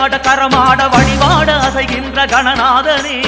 விளையாட கரமாட வழிபாட அசைகின்ற கணநாதனே.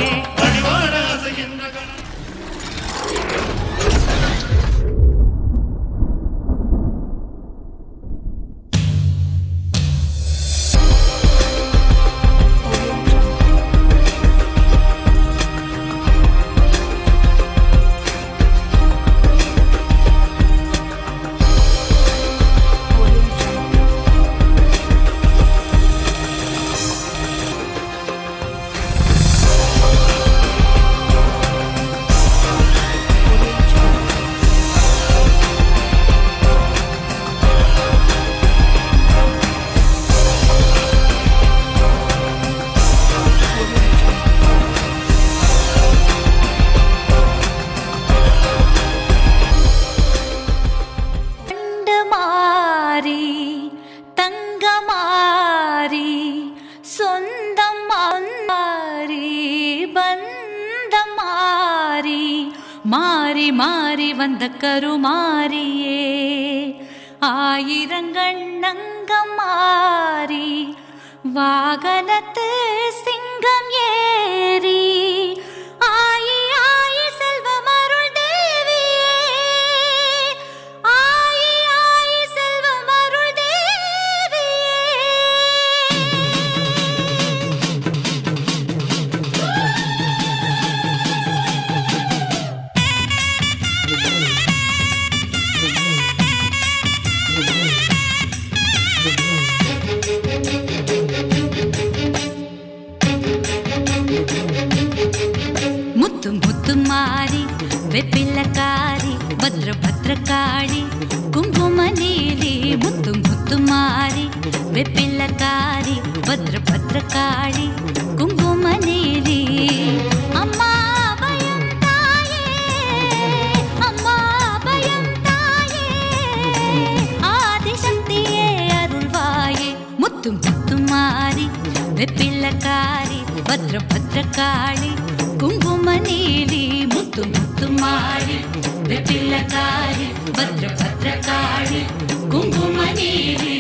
அந்த கருமாரியே ஆயிரங்கள் நங்கம் மாறி வாகனத்து పిల్లకారి భద్ర భద్రకాళి కుంకుమనేరి అమ్మా భయం తాయే అమ్మా భయం తాయే. ఆదిశక్తియే అరుள்வாயே ముత్తుం ముత్తుమారి పిల్లకారి భద్ర భద్రకాళి కుంకుమనేరి ముత్తు ముత్తుమారి పిల్లకారి భద్ర భద్రకాళి కుంకుమనేరి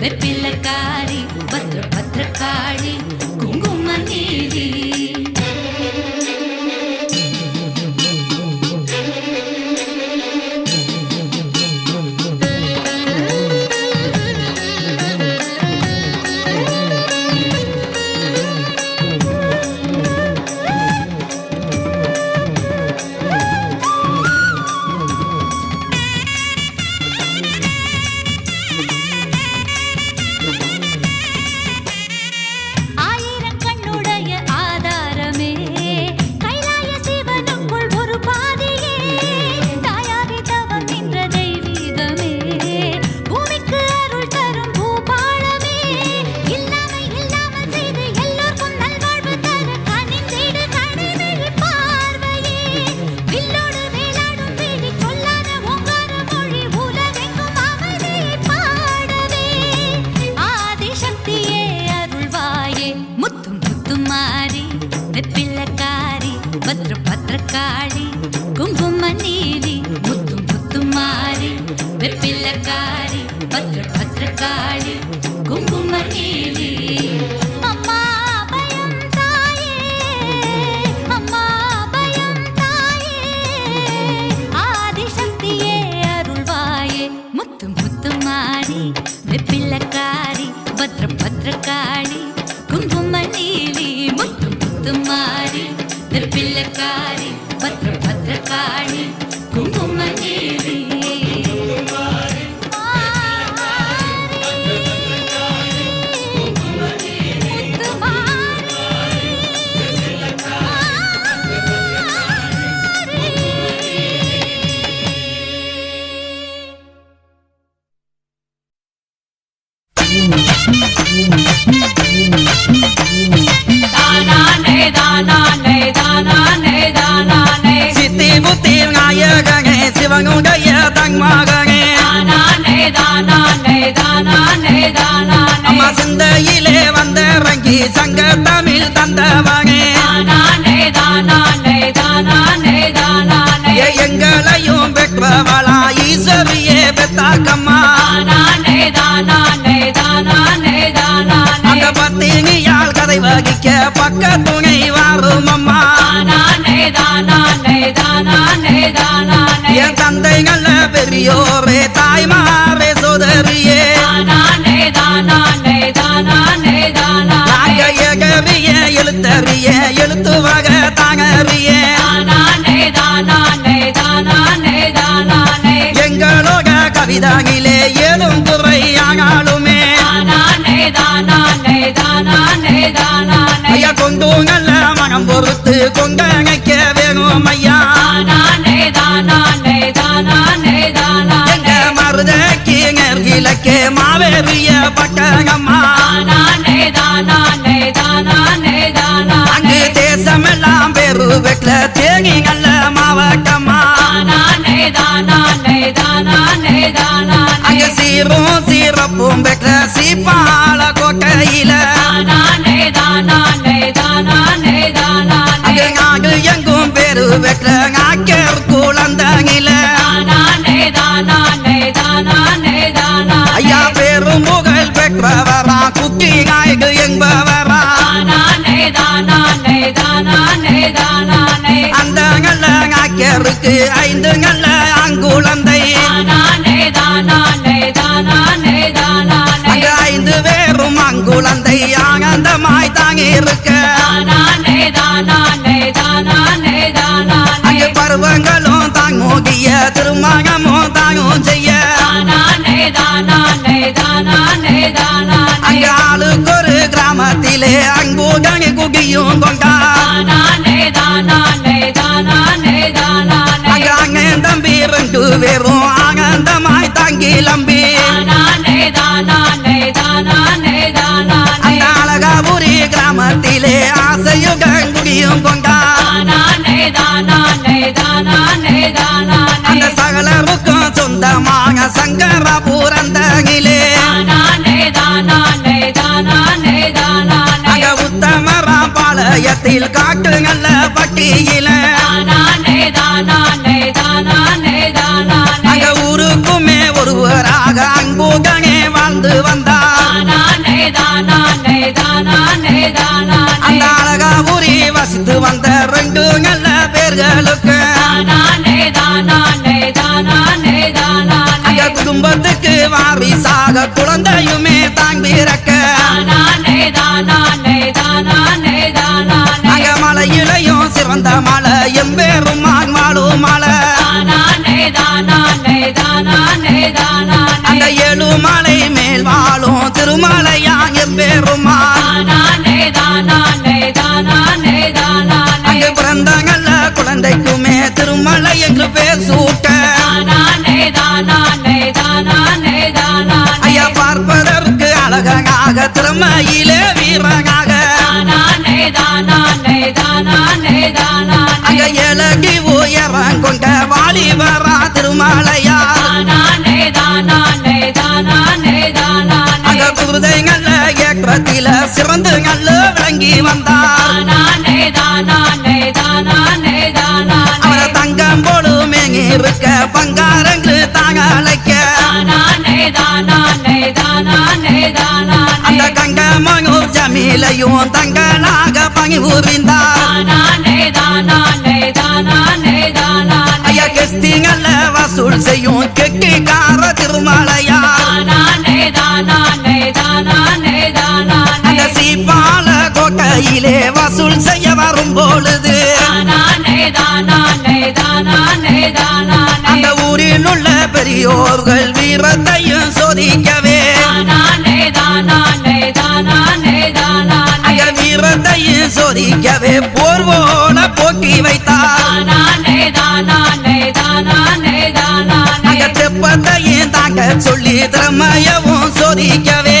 பெற்பில்லக்கார காவேரிய பட்டகம்மா. அங்கு தேசமெல்லாம் பேரு வெட்ல தேனி நல்ல மாவட்டம்மா. அங்கு சீரும் சீரப்பும் என்பவரா குக்கி நாயகு என்பவரா அந்த நல்ல நாக்கருக்கு ஐந்து நல்ல அங்குழந்தை ஐந்து பேரும் அங்குழந்தை ஆனந்தமாய் தாங்கி இருக்க அங்கே பருவங்களும் தாங்கோகிய திருமணமும் தாங்கும் செய்ய தானே தானே தானே ang dange ikugi yung kongka அந்த மலை எம்பேரும் மாலும் மலை. அந்த ஏழு மலை மேல் வாழும் இருக்க பங்காரங்கு தாங்க அழைக்க. அந்த கங்க மனோர் ஜமீலையும் தங்களாக பங்கி புரிந்தார் ஐயா கெஸ்திங்கல்ல வசூல் செய்யும் கெட்டிக்கார திருமலையார் அந்த சீப்பால கோட்டையிலே வசூல் செய்ய வரும் பொழுது ஊரில் உள்ள பெரியோர்கள் வீரத்தையும் சோதிக்கவே. வீரத்தையும் சோதிக்கவே. போர்வோல போக்கி வைத்தார் தெப்பத்தையும் தாங்க சொல்லி திறமையவும் சோதிக்கவே.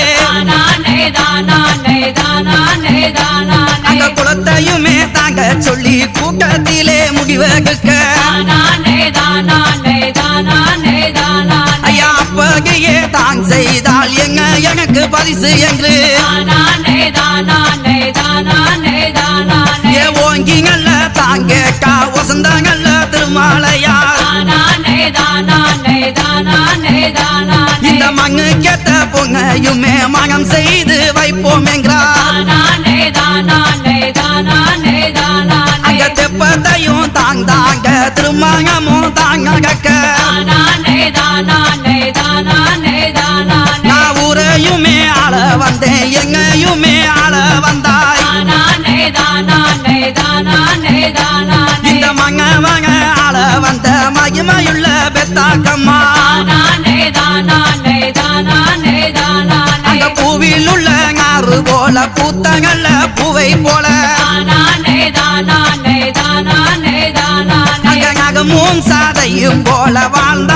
அங்க குளத்தையுமே தாங்க சொல்லி கூட்டத்திலே முடிவகுக்க செய்தால் எங்க எனக்கு பரிசு என்று? ஏ ஓங்கிங்கல்ல தாங்கேக்கா வசந்தங்கல்ல திருமாலையார் இந்த மண்ணு கெட்ட பொங்கையுமே மனம் செய்து வைப்போம் அங்க தெப்பத்தையும் தாங் தாங்க திருமணமும் தாங்க கக்க வந்தேன் எங்கையுமே ஆள வந்தாய். இந்த மங்க மங்க ஆள வந்த மகிமையுள்ள பெத்தாக்கம்மா. அந்த பூவில் உள்ள ஞாறு போல பூத்தங்கள்ல பூவை போல. அங்க நகமும் சாதையும் போல வாழ்ந்தார்கள்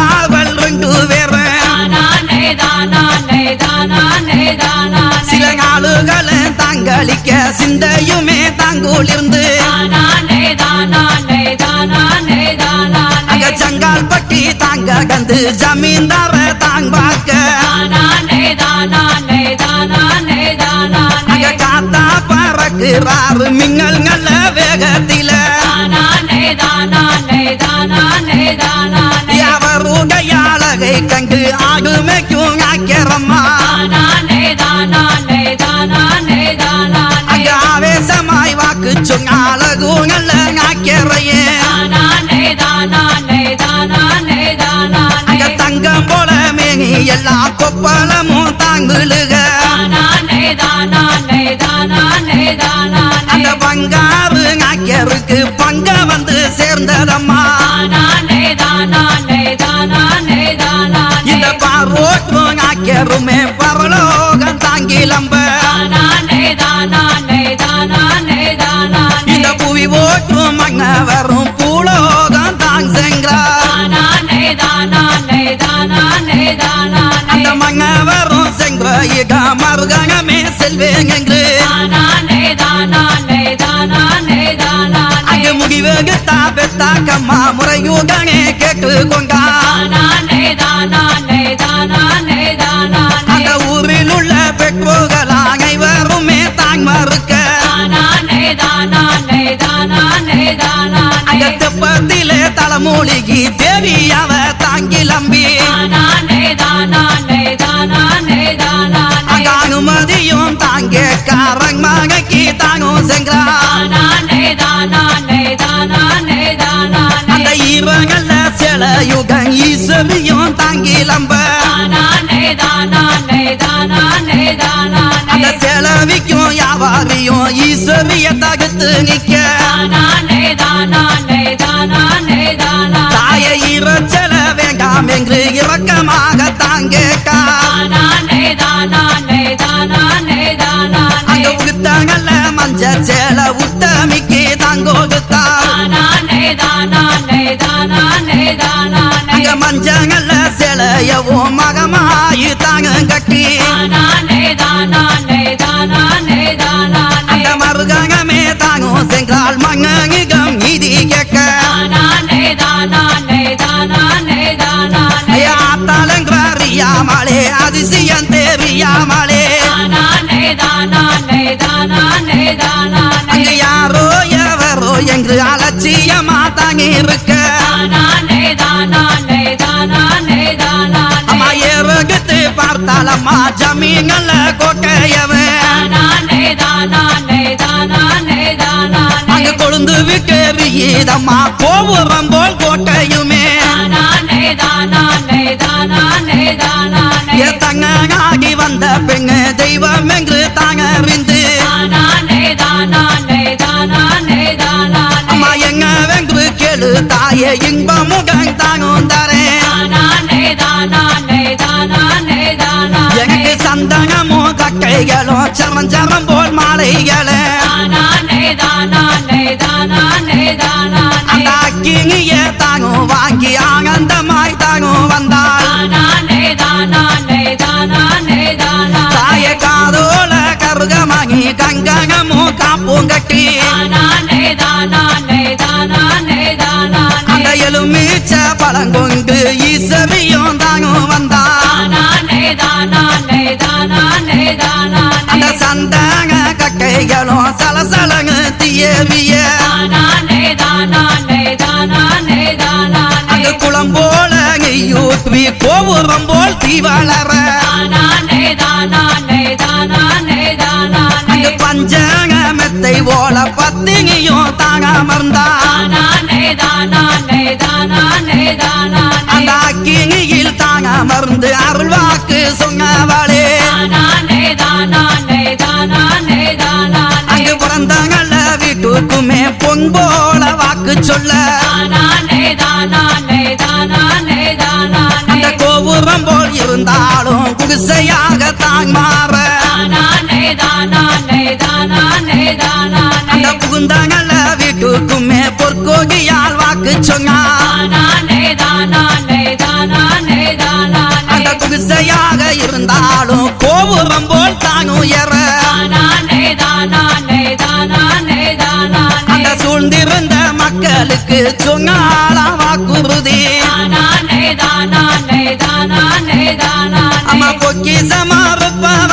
தங்களிக்க சிந்தையுமே தாங்குளிர்ந்து அங்க ஜங்கால் பட்டி தாங்க கந்து ஜமீன்தார தாங் பார்க்க அங்க காத்தா பறக்குறாரு மின்னல்கள வேகத்தில. அவருடைய அழகை கண்டு ஆடுமைக்கும் ஆக்கிறம்மா சொன்ன அழகுங்கள ஆக்கிறையே அங்க தங்கம் போல மேனி எல்லா கொப்பளமும் தாங்குழுக அந்த பங்காறு ஆக்கியருக்கு பங்க வந்து சேர்ந்ததம்மா. இந்த பார்வோட்டும் ஆக்கியருமே பரலோகம் மன்னவரும் பூலோகம் தாங் சென்றார் அந்த மன்னவரும் செங்க மருகனமே செல்வேன் என்று. அங்கு முடிவகுத்தா பெத்தாக்கம்மா முறையுடனே கேட்டு கொண்டார் தலைமூலிகி தேவி அவ தாங்கிலம்பி அங்க அனுமதியும் தாங்க காரங் மகக்கி தாங்கும் சென்றார் அந்த ஈரங்கள்ல சில யுகம் ஈஸ்வரியும் தாங்கிலம்ப அந்த செலவிக்கும் வியாபாரியும் ஈஸ்வரிய தகுத்து நிக்க. என்று இரக்கமாக தாங்கேக்கா அங்க உடுத்தாங்கல்ல மஞ்ச சேல உத்தமிக்கு தாங்கோடுத்தா அங்க மஞ்சங்கள்ல சிலையவும் மகமாயு அங்க கொழுந்து விட்டு ஏதம்மா? கோபுரம் போல் கோட்டையுமே. தங்க நாடி வந்த பெண்ணு தெய்வம் என்று தாங்க அறிந்து அம்மா எங்க வெங்கு கேளு தாயே இன்ப முகம் தாங்கும் தரேன். எனக்கு சந்தனமும் கட்டைகளும் சரம் சரம் போல் மாலைகளே. அந்த அக்கினிய தாங்கும் வாங்கி ஆனந்தமாய் தாங்கும் வந்தாள். தாய காதோல கருகமாகி கங்கனமோ காப்பும் கட்டி. அந்த எலுமிச்ச பழங்கொண்டு ஈசவியும் கட்டைகளும் சலசலங்கு தீயவிய அந்த குளம் போல நெய்யூற்றி கோபுரம் போல் தீ வளர. அந்த பஞ்சக மெத்தை போல பத்தினியும் தாங்க அமர்ந்தா அந்த அக்கினியில் தாங்க அமர்ந்து அருள்வாக்கு சொன்னவளே. பொன் போல வாக்கு சொல்ல. அந்த கோபுரம் போல் இருந்தாலும் குடிசையாக தான் மாற. அந்த புகுந்தங்கள வீட்டுக்குமே பொற்கோகியால் வாக்கு சொன்னா மக்களுக்கு சொன்னால வாக்குறுதி? அம்மா பொக்கிசமா இருப்பவளே